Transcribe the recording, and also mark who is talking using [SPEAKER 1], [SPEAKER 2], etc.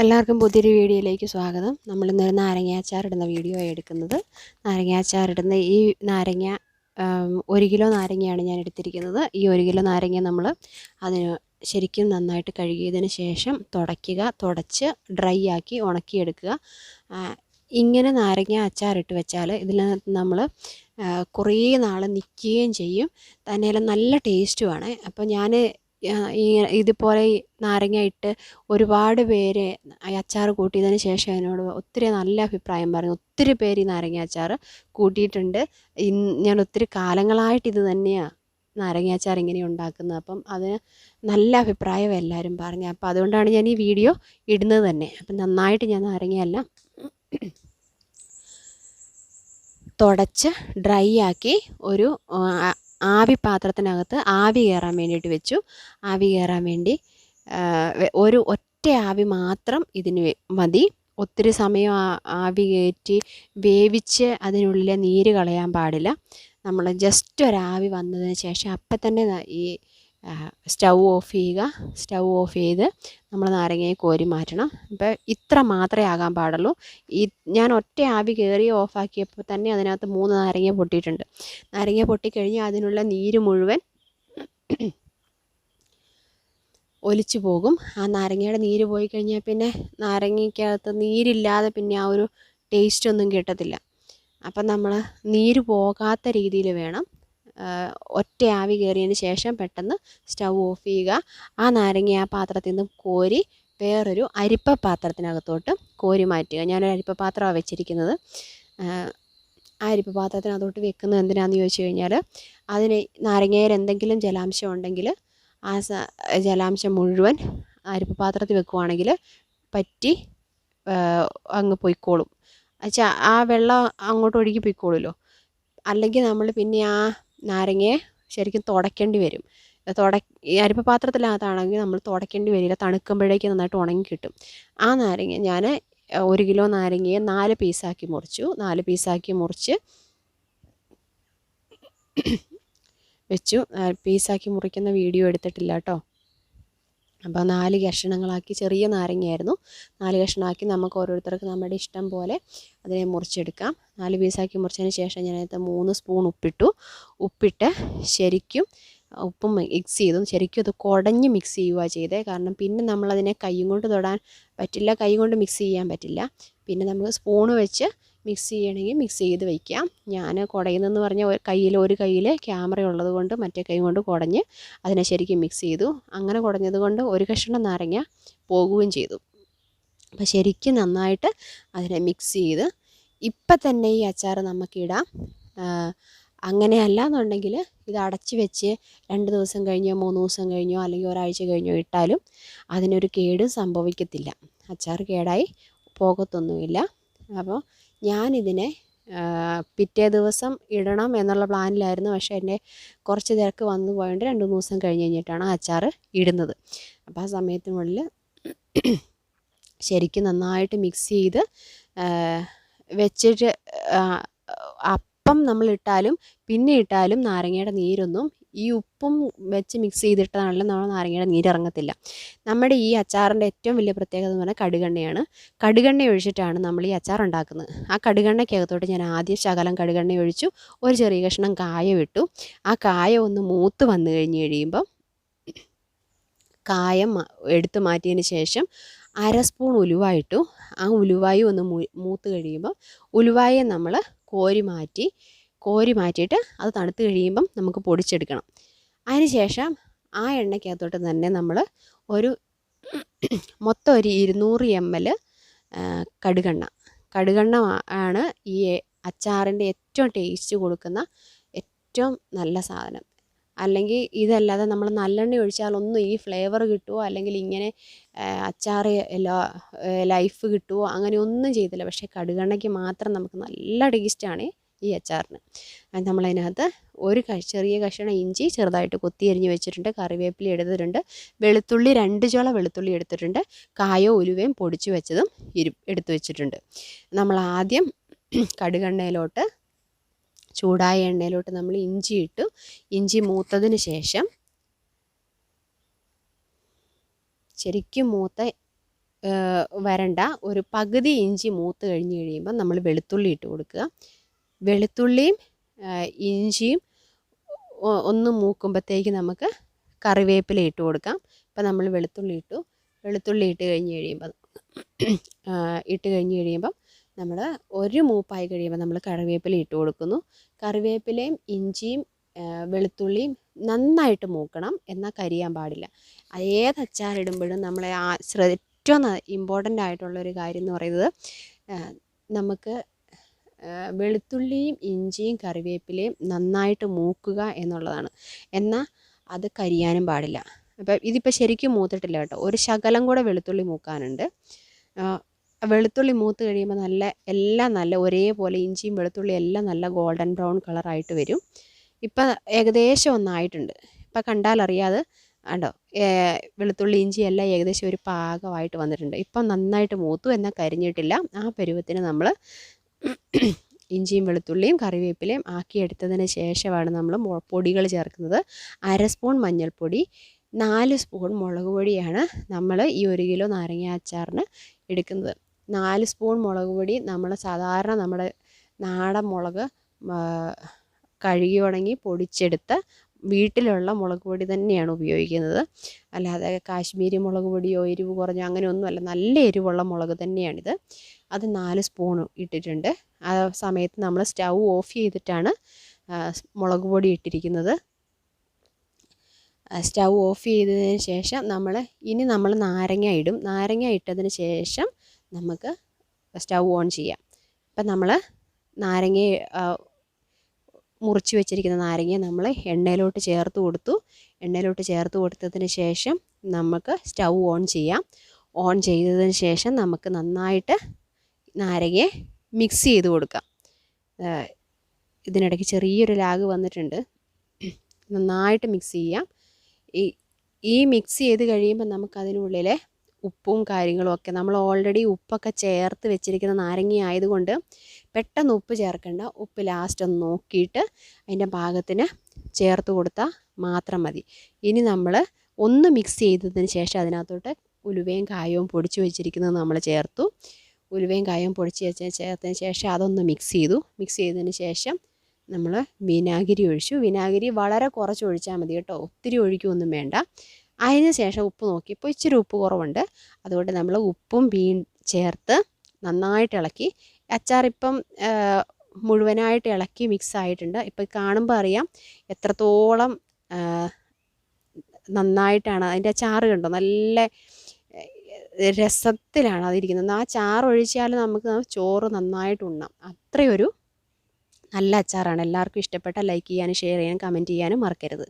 [SPEAKER 1] എല്ലാവർക്കും പുതിയൊരു വീഡിയോയിലേക്ക് സ്വാഗതം. നമ്മൾ ഇന്നൊരു നാരങ്ങാച്ചാർ ഇടുന്ന വീഡിയോ എടുക്കുന്നത്. നാരങ്ങാച്ചാർ ഇടുന്ന ഈ നാരങ്ങ ഒരു കിലോ നാരങ്ങയാണ് ഞാൻ എടുത്തിരിക്കുന്നത്. ഈ ഒരു കിലോ നാരങ്ങ നമ്മൾ അതിന് ശരിക്കും നന്നായിട്ട് കഴുകിയതിന് ശേഷം തുടയ്ക്കുക തുടച്ച് ഡ്രൈ ആക്കി ഉണക്കിയെടുക്കുക. ഇങ്ങനെ നാരങ്ങ അച്ചാറിട്ട് വെച്ചാൽ ഇതിനകത്ത് നമ്മൾ കുറേ നാൾ നിൽക്കുകയും ചെയ്യും. തന്നെയല്ല നല്ല ടേസ്റ്റുമാണ് അപ്പോൾ ഞാൻ ഇതുപോലെ നാരങ്ങ ഇട്ട് ഒരുപാട് പേര് അച്ചാർ കൂട്ടിയതിന് ശേഷം എന്നോട് ഒത്തിരി നല്ല അഭിപ്രായം പറഞ്ഞു. ഒത്തിരി പേര് ഈ നാരങ്ങ അച്ചാർ കൂട്ടിയിട്ടുണ്ട്. ഞാൻ ഒത്തിരി കാലങ്ങളായിട്ട് ഇത് തന്നെയാണ് നാരങ്ങ അച്ചാർ ഇങ്ങനെ ഉണ്ടാക്കുന്നത്. അപ്പം അതിന് നല്ല അഭിപ്രായം എല്ലാവരും പറഞ്ഞു. അപ്പം അതുകൊണ്ടാണ് ഞാൻ ഈ വീഡിയോ ഇടുന്നത് തന്നെ. അപ്പം നന്നായിട്ട് ഞാൻ നാരങ്ങയെല്ലാം തുടച്ച് ഡ്രൈ ആക്കി ഒരു ആവി പാത്രത്തിനകത്ത് ആവി കയറാൻ വേണ്ടിയിട്ട് വെച്ചു. ആവി കയറാൻ വേണ്ടി ഒരു ഒറ്റ ആവി മാത്രം ഇതിന് മതി. ഒത്തിരി സമയം ആവി കയറ്റി വേവിച്ച് അതിനുള്ളിലെ നീര് കളയാൻ പാടില്ല. നമ്മൾ ജസ്റ്റ് ഒരാവി വന്നതിന് ശേഷം അപ്പം തന്നെ ഈ സ്റ്റൗ ഓഫ് ചെയ്യുക. സ്റ്റൗ ഓഫ് ചെയ്ത് നമ്മൾ നാരങ്ങയെ കോരി മാറ്റണം. അപ്പോൾ ഇത്ര മാത്രമേ ആകാൻ പാടുള്ളൂ. ഈ ഞാൻ ഒറ്റ ആവി കയറി ഓഫാക്കിയപ്പോൾ തന്നെ അതിനകത്ത് മൂന്ന് നാരങ്ങ പൊട്ടിയിട്ടുണ്ട്. നാരങ്ങ പൊട്ടിക്കഴിഞ്ഞാൽ അതിനുള്ള നീര് മുഴുവൻ ഒലിച്ചു പോകും. ആ നാരങ്ങയുടെ നീര് പോയി കഴിഞ്ഞാൽ പിന്നെ നാരങ്ങയ്ക്കകത്ത് നീരില്ലാതെ പിന്നെ ആ ഒരു ടേസ്റ്റ് ഒന്നും കിട്ടത്തില്ല. അപ്പം നമ്മൾ നീര് പോകാത്ത രീതിയിൽ വേണം. ഒറ്റ ആവി കയറിയതിന് ശേഷം പെട്ടെന്ന് സ്റ്റൗ ഓഫ് ചെയ്യുക. ആ നാരങ്ങ ആ പാത്രത്തിൽ നിന്ന് കോരി വേറൊരു അരിപ്പ പാത്രത്തിനകത്തോട്ട് കോരി മാറ്റുക. ഞാനൊരു അരിപ്പ പാത്രമാണ് വെച്ചിരിക്കുന്നത്. ആ, അരിപ്പ പാത്രത്തിനകത്തോട്ട് വെക്കുന്നത് എന്തിനാണെന്ന് ചോദിച്ചു കഴിഞ്ഞാൽ അതിന് നാരങ്ങയിൽ എന്തെങ്കിലും ജലാംശം ഉണ്ടെങ്കിൽ ആ ജലാംശം മുഴുവൻ അരിപ്പ പാത്രത്തിൽ വെക്കുവാണെങ്കിൽ പറ്റി അങ്ങ് പൊയ്ക്കോളും. ആ വെള്ളം അങ്ങോട്ട് ഒഴുകി പൊയ്ക്കോളുമല്ലോ. അല്ലെങ്കിൽ നമ്മൾ പിന്നെ ആ നാരങ്ങയെ ശരിക്കും തുടയ്ക്കേണ്ടി വരും. തുട അരിപ്പ പാത്രത്തിനകത്താണെങ്കിൽ നമ്മൾ തുടയ്ക്കേണ്ടി വരില്ല. തണുക്കുമ്പോഴേക്ക് നന്നായിട്ട് ഉണങ്ങി കിട്ടും. ആ നാരങ്ങ ഞാൻ ഒരു കിലോ നാരങ്ങയെ നാല് പീസാക്കി മുറിച്ചു. നാല് പീസാക്കി മുറിച്ച് വെച്ചു. പീസാക്കി മുറിക്കുന്ന വീഡിയോ എടുത്തിട്ടില്ല കേട്ടോ. അപ്പോൾ നാല് കഷ്ണങ്ങളാക്കി ചെറിയ നാരങ്ങയായിരുന്നു. നാല് കഷ്ണമാക്കി നമുക്ക് ഓരോരുത്തർക്ക് നമ്മുടെ ഇഷ്ടം പോലെ അതിനെ മുറിച്ചെടുക്കാം. നാല് പീസാക്കി മുറിച്ചതിന് ശേഷം ഞാനതിനകത്ത് മൂന്ന് സ്പൂൺ ഉപ്പിട്ടു. ഉപ്പിട്ട് ശരിക്കും ഉപ്പും മിക്സ് ചെയ്തു. ശരിക്കും അത് കുടഞ്ഞ് മിക്സ് ചെയ്യുക ചെയ്തേ. കാരണം പിന്നെ നമ്മളതിനെ കൈയും കൊണ്ട് തൊടാൻ പറ്റില്ല. കൈ കൊണ്ട് മിക്സ് ചെയ്യാൻ പറ്റില്ല. പിന്നെ നമുക്ക് സ്പൂണ് വെച്ച് മിക്സ് ചെയ്യണമെങ്കിൽ മിക്സ് ചെയ്ത് വയ്ക്കാം ഞാൻ കുടയുന്നെന്ന് പറഞ്ഞ കയ്യിൽ ഒരു കയ്യിൽ ക്യാമറ ഉള്ളത് കൊണ്ട് മറ്റേ കൈ കൊണ്ട് കുടഞ്ഞ് അതിനെ ശരിക്കും മിക്സ് ചെയ്തു. അങ്ങനെ കുടഞ്ഞത് കൊണ്ട് ഒരു കഷ്ണം നാരങ്ങ പോകുകയും ചെയ്തു. അപ്പോൾ ശരിക്കും നന്നായിട്ട് അതിനെ മിക്സ് ചെയ്ത് ഇപ്പം തന്നെ ഈ അച്ചാർ നമുക്കിടാം ആ, അങ്ങനെയല്ല എന്നുണ്ടെങ്കിൽ ഇത് അടച്ച് വെച്ച് രണ്ട് ദിവസം കഴിഞ്ഞോ മൂന്ന് ദിവസം കഴിഞ്ഞോ അല്ലെങ്കിൽ ഒരാഴ്ച കഴിഞ്ഞോ ഇട്ടാലും അതിനൊരു കേട് സംഭവിക്കത്തില്ല. അച്ചാർ കേടായി പോകത്തൊന്നുമില്ല. അപ്പോൾ ഞാനിതിനെ പിറ്റേ ദിവസം ഇടണം എന്നുള്ള പ്ലാനിലായിരുന്നു. പക്ഷേ എന്റെ കുറച്ച് തിരക്ക് വന്നു പോയതുകൊണ്ട് രണ്ട് മൂന്ന് ദിവസം കഴിഞ്ഞ് കഴിഞ്ഞിട്ടാണ് അച്ചാർ ഇടുന്നത്. അപ്പോൾ ആ സമയത്തിനുള്ളിൽ ശരിക്കും നന്നായിട്ട് മിക്സ് ചെയ്ത് വെച്ചിട്ട് അപ്പം നമ്മളിട്ടാലും പിന്നെ ഇട്ടാലും നാരങ്ങയുടെ നീരൊന്നും ഈ ഉപ്പും വെച്ച് മിക്സ് ചെയ്തിട്ടാണല്ലോ നമ്മൾ നാരങ്ങയുടെ നീര് ഇറങ്ങത്തില്ല നമ്മുടെ ഈ അച്ചാറിന്റെ ഏറ്റവും വലിയ പ്രത്യേകത എന്ന് പറഞ്ഞാൽ കടുകെണ്ണയാണ്. കടുകെണ്ണ ഒഴിച്ചിട്ടാണ് നമ്മൾ ഈ അച്ചാർ ഉണ്ടാക്കുന്നത്. ആ കടുകെണ്ണയ്ക്കകത്തോട്ട് ഞാൻ ആദ്യം ശകലം കടുകെണ്ണ ഒഴിച്ചു ഒരു ചെറിയ കഷ്ണം കായം വിട്ടു ആ കായം ഒന്ന് മൂത്ത് വന്നു കഴിഞ്ഞ് കഴിയുമ്പം കായം എടുത്തു മാറ്റിയതിന് ശേഷം അര സ്പൂൺ ഉലുവായിട്ടു ആ ഉലുവായും ഒന്ന് മൂത്ത് കഴിയുമ്പോൾ ഉലുവായെ നമ്മൾ കോരി മാറ്റി കോരി മാറ്റിയിട്ട് അത് തണുത്ത് കഴിയുമ്പം നമുക്ക് പൊടിച്ചെടുക്കണം. അതിന് ശേഷം ആ എണ്ണയ്ക്കകത്തോട്ട് തന്നെ നമ്മൾ ഒരു മൊത്തം ഒരു ഇരുന്നൂറ് എം എൽ കടുകെണ്ണ. കടുകെണ്ണ ആണ് ഈ അച്ചാറിന്റെ ഏറ്റവും ടേസ്റ്റ് കൊടുക്കുന്ന ഏറ്റവും നല്ല സാധനം. അല്ലെങ്കിൽ ഇതല്ലാതെ നമ്മൾ നല്ലെണ്ണ ഒഴിച്ചാലൊന്നും ഈ ഫ്ലേവർ കിട്ടുമോ അല്ലെങ്കിൽ ഇങ്ങനെ അച്ചാർ എല്ലാ ലൈഫ് കിട്ടുമോ അങ്ങനെ ഒന്നും ചെയ്തില്ല. പക്ഷേ കടുകെണ്ണയ്ക്ക് മാത്രം നമുക്ക് നല്ല ടേസ്റ്റാണ്. ഈ അച്ചാറിന്. അത് നമ്മളതിനകത്ത് ഒരു ചെറിയ കഷ്ണം ഇഞ്ചി ചെറുതായിട്ട് കൊത്തി അരിഞ്ഞ് വെച്ചിട്ടുണ്ട്. കറിവേപ്പില എടുത്തിട്ടുണ്ട് വെളുത്തുള്ളി രണ്ട് ചോള വെളുത്തുള്ളി എടുത്തിട്ടുണ്ട്. കായോ ഉലുവയും പൊടിച്ച് വെച്ചതും ഇരു എടുത്തു വെച്ചിട്ടുണ്ട്. നമ്മൾ ആദ്യം കടുകെണ്ണയിലോട്ട് ചൂടായ എണ്ണയിലോട്ട് നമ്മൾ ഇഞ്ചി ഇട്ടു. ഇഞ്ചി മൂത്തതിന് ശേഷം ശരിക്കും മൂത്ത വരണ്ട ഒരു പകുതി ഇഞ്ചി മൂത്ത് കഴിഞ്ഞ് കഴിയുമ്പോൾ നമ്മൾ വെളുത്തുള്ളി ഇട്ട് കൊടുക്കുക. വെളുത്തുള്ളിയും ഇഞ്ചിയും ഒന്ന് മൂക്കുമ്പോഴത്തേക്ക് നമുക്ക് കറിവേപ്പില ഇട്ട് കൊടുക്കാം. ഇപ്പം നമ്മൾ വെളുത്തുള്ളി ഇട്ടു. വെളുത്തുള്ളി ഇട്ട് കഴിഞ്ഞ് കഴിയുമ്പോൾ ഇട്ട് കഴിഞ്ഞ് കഴിയുമ്പം നമ്മൾ ഒരു മൂപ്പായി കഴിയുമ്പോൾ നമ്മൾ കറിവേപ്പില ഇട്ട് കൊടുക്കുന്നു. കറിവേപ്പിലയും ഇഞ്ചിയും വെളുത്തുള്ളിയും നന്നായിട്ട് മൂക്കണം. എന്നാൽ കരിയാൻ പാടില്ല. ഏത് അച്ചാറിടുമ്പോഴും നമ്മളെ ആ ഏറ്റവും ഇമ്പോർട്ടന്റ് ആയിട്ടുള്ള ഒരു കാര്യം എന്ന് പറയുന്നത് നമുക്ക് വെളുത്തുള്ളിയും ഇഞ്ചിയും കറിവേപ്പിലയും നന്നായിട്ട് മൂക്കുക എന്നുള്ളതാണ്. എന്നാൽ അത് കരിയാനും പാടില്ല. അപ്പം ഇതിപ്പോൾ ശരിക്കും മൂത്തിട്ടില്ല കേട്ടോ. ഒരു ശകലം കൂടെ വെളുത്തുള്ളി മൂക്കാനുണ്ട്. വെളുത്തുള്ളി മൂത്ത് കഴിയുമ്പോൾ നല്ല എല്ലാം നല്ല ഒരേപോലെ ഇഞ്ചിയും വെളുത്തുള്ളിയും എല്ലാം നല്ല ഗോൾഡൻ ബ്രൗൺ കളറായിട്ട് വരും. ഇപ്പം ഏകദേശം ഒന്നായിട്ടുണ്ട്. ഇപ്പം കണ്ടാലറിയാതെ കണ്ടോ? വെളുത്തുള്ളി ഇഞ്ചി എല്ലാം ഏകദേശം ഒരു പാകമായിട്ട് വന്നിട്ടുണ്ട്. ഇപ്പം നന്നായിട്ട് മൂത്തു എന്നാൽ കരിഞ്ഞിട്ടില്ല. ആ പരുവത്തിന് നമ്മൾ ഇഞ്ചിയും വെളുത്തുള്ളിയും കറിവേപ്പിലയും ആക്കിയെടുത്തതിന് ശേഷമാണ് നമ്മൾ പൊടികൾ ചേർക്കുന്നത്. അര സ്പൂൺ മഞ്ഞൾപ്പൊടി നാല് സ്പൂൺ മുളക് പൊടിയാണ് നമ്മൾ ഈ ഒരു കിലോ നാരങ്ങ അച്ചാറിന് എടുക്കുന്നത്. നാല് സ്പൂൺ മുളക് പൊടി നമ്മൾ സാധാരണ നമ്മുടെ നാടൻ മുളക് കഴുകി ഉണങ്ങി പൊടിച്ചെടുത്ത വീട്ടിലുള്ള മുളക് പൊടി തന്നെയാണ് ഉപയോഗിക്കുന്നത്. അല്ലാതെ കാശ്മീരി മുളക് പൊടിയോ എരിവ് കുറഞ്ഞോ അങ്ങനെയൊന്നുമല്ല. നല്ല എരിവുള്ള മുളക് തന്നെയാണിത്. അത് നാല് സ്പൂൺ ഇട്ടിട്ടുണ്ട്. ആ സമയത്ത് നമ്മൾ സ്റ്റൗ ഓഫ് ചെയ്തിട്ടാണ് മുളക് പൊടി ഇട്ടിരിക്കുന്നത്. സ്റ്റൗ ഓഫ് ചെയ്തതിന് ശേഷം നമ്മൾ ഇനി നമ്മൾ നാരങ്ങ ഇടും. നാരങ്ങ ഇട്ടതിന് ശേഷം നമുക്ക് സ്റ്റൗ ഓൺ ചെയ്യാം. ഇപ്പം നമ്മൾ നാരങ്ങ മുറിച്ച് വെച്ചിരിക്കുന്ന നാരങ്ങ നമ്മൾ എണ്ണയിലോട്ട് ചേർത്ത് കൊടുത്തു. എണ്ണയിലോട്ട് ചേർത്ത് കൊടുത്തതിന് ശേഷം നമുക്ക് സ്റ്റൗ ഓൺ ചെയ്യാം. ഓൺ ചെയ്തതിന് ശേഷം നമുക്ക് നന്നായിട്ട് നാരങ്ങയെ മിക്സ് ചെയ്ത് കൊടുക്കാം. ഇതിനിടയ്ക്ക് ചെറിയൊരു ലാഗ് വന്നിട്ടുണ്ട്. നന്നായിട്ട് മിക്സ് ചെയ്യാം. ഈ ഈ മിക്സ് ചെയ്ത് കഴിയുമ്പോൾ നമുക്കതിനുള്ളിലെ ഉപ്പും കാര്യങ്ങളും ഒക്കെ. നമ്മൾ ഓൾറെഡി ഉപ്പൊക്കെ ചേർത്ത് വെച്ചിരിക്കുന്ന നാരങ്ങ ആയതുകൊണ്ട് പെട്ടെന്ന് ഉപ്പ് ചേർക്കണ്ട. ഉപ്പ് ലാസ്റ്റ് ഒന്ന് നോക്കിയിട്ട് അതിന്റെ പാകത്തിന് ചേർത്ത് കൊടുത്താൽ മാത്രം മതി. ഇനി നമ്മൾ ഒന്ന് മിക്സ് ചെയ്തതിന് ശേഷം അതിനകത്തോട്ട് ഉലുവയും കായവും പൊടിച്ച് വെച്ചിരിക്കുന്നത് നമ്മൾ ചേർത്തു. ഉലുവയും കായവും പൊടിച്ച് വെച്ച ചേർത്തതിന് ശേഷം അതൊന്ന് മിക്സ് ചെയ്തു. മിക്സ് ചെയ്തതിന് ശേഷം നമ്മൾ വിനാഗിരി ഒഴിച്ചു. വിനാഗിരി വളരെ കുറച്ച് ഒഴിച്ചാൽ മതി കേട്ടോ. ഒത്തിരി ഒഴിക്കുകയൊന്നും വേണ്ട. അതിന് ശേഷം ഉപ്പ് നോക്കിയപ്പോൾ ഇച്ചിരി ഉപ്പ് കുറവുണ്ട്. അതുകൊണ്ട് നമ്മൾ ഉപ്പും വീ ചേർത്ത് നന്നായിട്ട് ഇളക്കി. അച്ചാർ ഇപ്പം മുഴുവനായിട്ട് ഇളക്കി മിക്സ് ആയിട്ടുണ്ട്. ഇപ്പം കാണുമ്പോൾ അറിയാം എത്രത്തോളം നന്നായിട്ടാണ്. അതിന്റെ ചാറ് കണ്ടോ? നല്ല രസത്തിലാണ് അതിരിക്കുന്നത്. ആ ചാറ് ഒഴിച്ചാൽ നമുക്ക് ചോറ് നന്നായിട്ട് ഉണ്ണാം. അത്രയൊരു നല്ല അച്ചാറാണ്. എല്ലാവർക്കും ഇഷ്ടപ്പെട്ട ലൈക്ക് ചെയ്യാനും ഷെയർ ചെയ്യാനും കമന്റ് ചെയ്യാനും മറക്കരുത്.